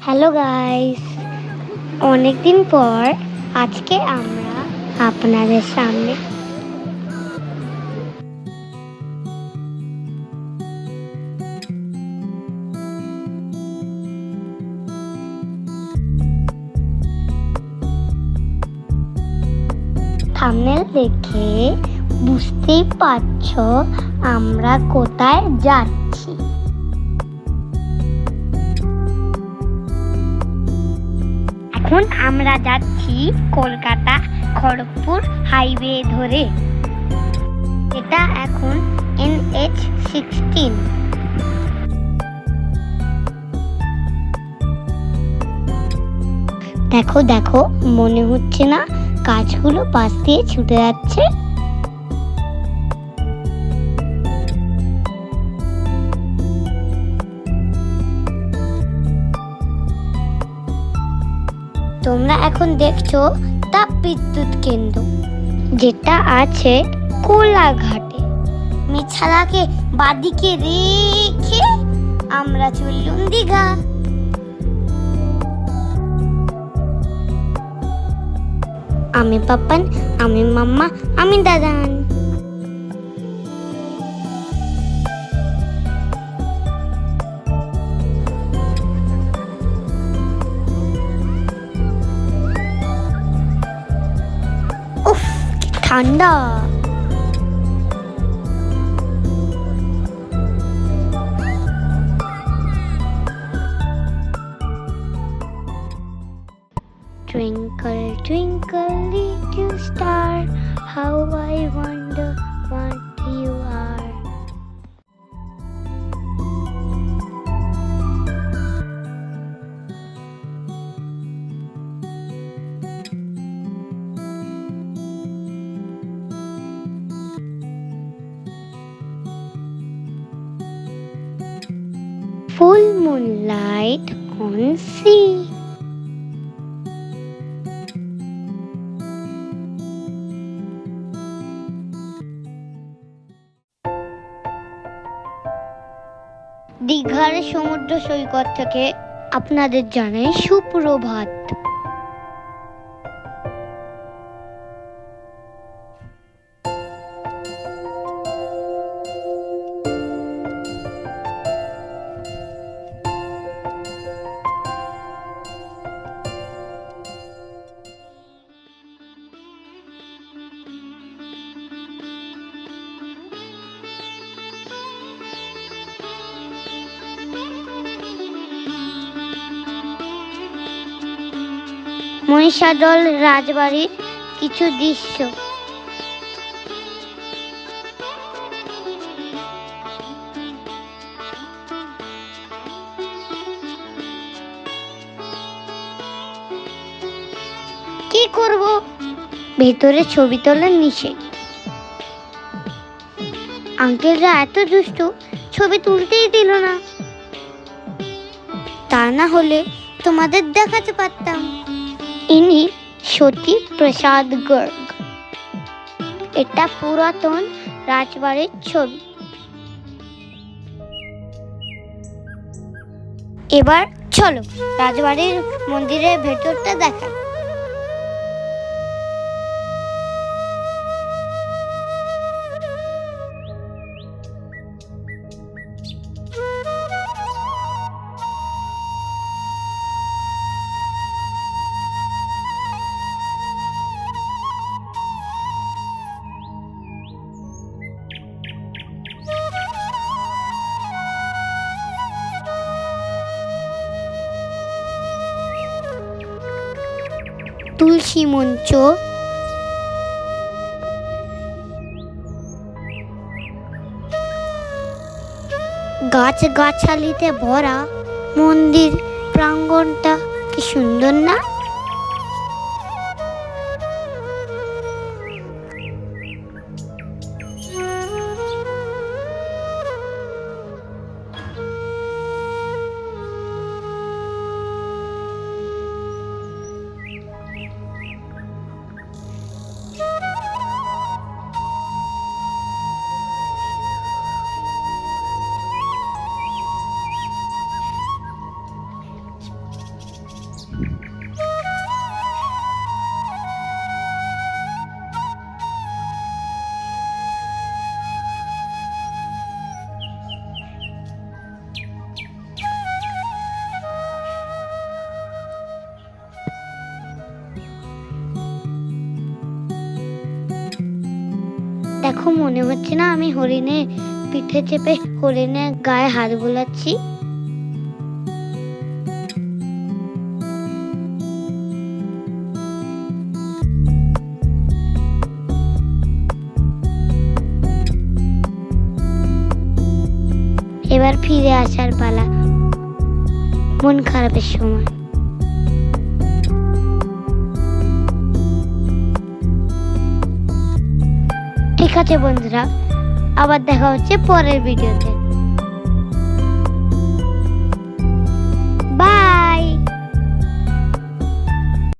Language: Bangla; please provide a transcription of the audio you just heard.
হ্যালো গাইস অনেকদিন পর আজকে আমরা আপনাদের সামনে থামনেল দেখে বুঝতেই পারছ আমরা কোথায় যাচ্ছি। এখন আমরা যাচ্ছি কলকাতা খড়গপুর হাইওয়ে ধরে। এটা এখন এন এইচ সিক্সটিন। দেখো দেখো, মনে হচ্ছে না কাজগুলো পাশ দিয়ে ছুটে যাচ্ছে। তোমরা এখন দেখছ তাপ বিদ্যুৎ কেন্দ্র, যেটা আছে কোলাঘাটে। মিছালাকে বাদিকে রেখে আমরা চললুম দীঘা। আমি পাপ্পান, আমি মাম্মা, আমি দাদান। ঠান্ডা Twinkle, twinkle, little star, how I wonder Moonlight on sea. দীঘার সমুদ্র সৈকত থেকে আপনাদের জানাই সুপ্রভাত মহিষাদল রাজবাড়ির কিছু দৃশ্য। কি করব? ভেতরে ছবি তোলার নিষেধ। আঙ্কেলরা এত দুষ্টু, ছবি তুলতেই দিল না। তা না হলে তোমাদের দেখাতে পারতাম। ইনি সতী প্রসাদ গর্গ। এটা পুরাতন রাজবাড়ির ছবি। এবার চলো রাজবাড়ির মন্দিরের ভেতরটা দেখা তুলসী মঞ্চ। গাছ গাছালিতে ভরা মন্দির প্রাঙ্গণটা কি সুন্দর না? দেখো, মনে হচ্ছে না আমি হরিণের পিঠে চেপে হরিণের গায়ে হাত বোলাচ্ছি। এবার ফিরে আসার পালা। মন খারাপের সময়। ঠিক আছে বন্ধুরা আবার দেখা হচ্ছে পরের ভিডিওতে।